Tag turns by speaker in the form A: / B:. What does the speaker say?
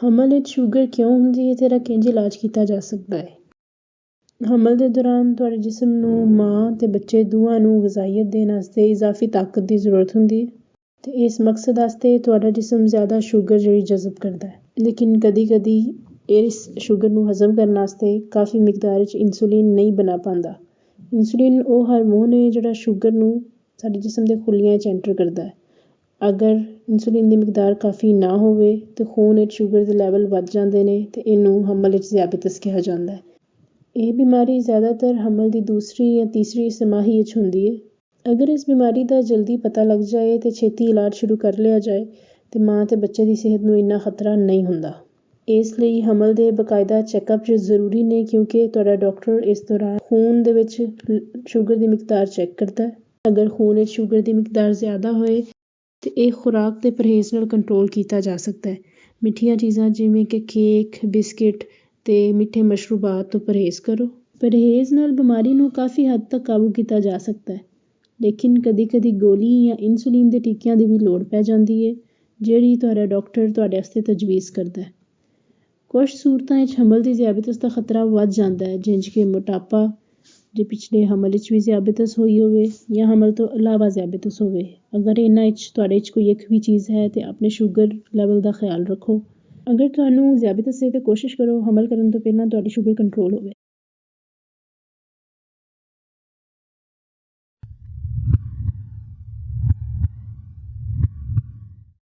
A: ਹਮਲ ਵਿੱਚ ਸ਼ੂਗਰ ਕਿਉਂ ਹੁੰਦੀ ਹੈ ਅਤੇ ਇਹਦਾ ਕਿੰਝ ਇਲਾਜ ਕੀਤਾ ਜਾ ਸਕਦਾ ਹੈ? ਹਮਲ ਦੇ ਦੌਰਾਨ ਤੁਹਾਡੇ ਜਿਸਮ ਨੂੰ ਮਾਂ ਅਤੇ ਬੱਚੇ ਦੋਵਾਂ ਨੂੰ ਗਜ਼ਾਈਅਤ ਦੇਣ ਵਾਸਤੇ ਇਜ਼ਾਫੀ ਤਾਕਤ ਦੀ ਜ਼ਰੂਰਤ ਹੁੰਦੀ ਹੈ ਅਤੇ ਇਸ ਮਕਸਦ ਵਾਸਤੇ ਤੁਹਾਡਾ ਜਿਸਮ ਜ਼ਿਆਦਾ ਸ਼ੂਗਰ ਜਿਹੜੀ ਜਜ਼ਬ ਕਰਦਾ ਹੈ। ਲੇਕਿਨ ਕਦੀ ਕਦੀ ਇਸ ਸ਼ੂਗਰ ਨੂੰ ਹਜ਼ਮ ਕਰਨ ਵਾਸਤੇ ਕਾਫੀ ਮਿਕਦਾਰ ਵਿੱਚ ਇਨਸੂਲਿਨ ਨਹੀਂ ਬਣਾ ਪਾਉਂਦਾ। ਇਨਸੂਲਿਨ ਉਹ ਹਾਰਮੋਨ ਹੈ ਜਿਹੜਾ ਸ਼ੂਗਰ ਨੂੰ ਸਾਡੇ ਜਿਸਮ ਦੇ ਖੁੱਲੀਆਂ 'ਚ ਐਂਟਰ ਕਰਦਾ ਹੈ। ਅਗਰ ਇਨਸੁਲਿਨ ਦੀ ਮਿਕਦਾਰ ਕਾਫੀ ਨਾ ਹੋਵੇ, ਤਾਂ ਖੂਨ ਵਿੱਚ ਸ਼ੂਗਰ ਦੇ ਲੈਵਲ ਵੱਧ ਜਾਂਦੇ ਨੇ ਅਤੇ ਇਹਨੂੰ ਹਮਲ ਵਿੱਚ ਜ਼ਿਆਬਤੀਸ ਕਿਹਾ ਜਾਂਦਾ ਹੈ। ਇਹ ਬਿਮਾਰੀ ਜ਼ਿਆਦਾਤਰ ਹਮਲ ਦੀ ਦੂਸਰੀ ਜਾਂ ਤੀਸਰੀ ਸਮਾਹੀ ਵਿੱਚ ਹੁੰਦੀ ਹੈ। ਅਗਰ ਇਸ ਬਿਮਾਰੀ ਦਾ ਜਲਦੀ ਪਤਾ ਲੱਗ ਜਾਏ ਅਤੇ ਛੇਤੀ ਇਲਾਜ ਸ਼ੁਰੂ ਕਰ ਲਿਆ ਜਾਏ, ਤਾਂ ਮਾਂ ਅਤੇ ਬੱਚੇ ਦੀ ਸਿਹਤ ਨੂੰ ਇੰਨਾ ਖਤਰਾ ਨਹੀਂ ਹੁੰਦਾ। ਇਸ ਲਈ ਹਮਲ ਦੇ ਬਕਾਇਦਾ ਚੈੱਕਅਪ ਜ਼ਰੂਰੀ ਨੇ, ਕਿਉਂਕਿ ਤੁਹਾਡਾ ਡਾਕਟਰ ਇਸ ਦੌਰਾਨ ਖੂਨ ਦੇ ਵਿੱਚ ਸ਼ੂਗਰ ਦੀ ਮਿਕਦਾਰ ਚੈੱਕ ਕਰਦਾ ਅਗਰ ਖੂਨ ਵਿੱਚ ਸ਼ੂਗਰ ਦੀ ਮਿਕਦਾਰ ਜ਼ਿਆਦਾ ਹੋਏ ਅਤੇ ਇਹ ਖੁਰਾਕ ਤੇ ਪਰਹੇਜ਼ ਨਾਲ ਕੰਟਰੋਲ ਕੀਤਾ ਜਾ ਸਕਦਾ ਹੈ। ਮਿੱਠੀਆਂ ਚੀਜ਼ਾਂ ਜਿਵੇਂ ਕਿ ਕੇਕ ਬਿਸਕਿਟ ਅਤੇ ਮਿੱਠੇ ਮਸ਼ਰੂਬਾਤ ਤੋਂ ਪਰਹੇਜ਼ ਕਰੋ। ਪਰਹੇਜ਼ ਨਾਲ ਬਿਮਾਰੀ ਨੂੰ ਕਾਫੀ ਹੱਦ ਤੱਕ ਕਾਬੂ ਕੀਤਾ ਜਾ ਸਕਦਾ ਹੈ। ਲੇਕਿਨ ਕਦੀ ਕਦੀ ਗੋਲੀ ਜਾਂ ਇਨਸੂਲਿਨ ਦੇ ਟੀਕਿਆਂ ਦੀ ਵੀ ਲੋੜ ਪੈ ਜਾਂਦੀ ਹੈ ਜਿਹੜੀ ਤੁਹਾਡਾ ਡਾਕਟਰ ਤੁਹਾਡੇ ਵਾਸਤੇ ਤਜਵੀਜ਼ ਕਰਦਾ ਕੁਛ ਸੂਰਤਾਂ ਵਿੱਚ ਹਮਲ ਦੀ ਜ਼ਿਆਬਤੀਸ ਦਾ ਖਤਰਾ ਵੱਧ ਜਾਂਦਾ ਹੈ ਜਿੰਜ ਕਿ ਮੋਟਾਪਾ ਜੇ ਪਿਛਲੇ ਹਮਲ 'ਚ ਵੀ ਜ਼ਿਆਬਤਸ ਹੋਈ ਹੋਵੇ ਜਾਂ ਹਮਲ ਤੋਂ ਇਲਾਵਾ ਜ਼ਿਆਬਤਸ ਹੋਵੇ। ਅਗਰ ਇਹਨਾਂ 'ਚ ਤੁਹਾਡੇ 'ਚ ਕੋਈ ਇੱਕ ਵੀ ਚੀਜ਼ ਹੈ ਤੇ ਆਪਣੇ ਸ਼ੂਗਰ ਲੈਵਲ ਦਾ ਖਿਆਲ ਰੱਖੋ। ਅਗਰ ਤੁਹਾਨੂੰ ਜ਼ਿਆਬਤੀਸ ਹੈ ਤਾਂ ਕੋਸ਼ਿਸ਼ ਕਰੋ ਹਮਲ ਕਰਨ ਤੋਂ ਪਹਿਲਾਂ ਤੁਹਾਡੀ ਸ਼ੂਗਰ ਕੰਟਰੋਲ ਹੋਵੇ।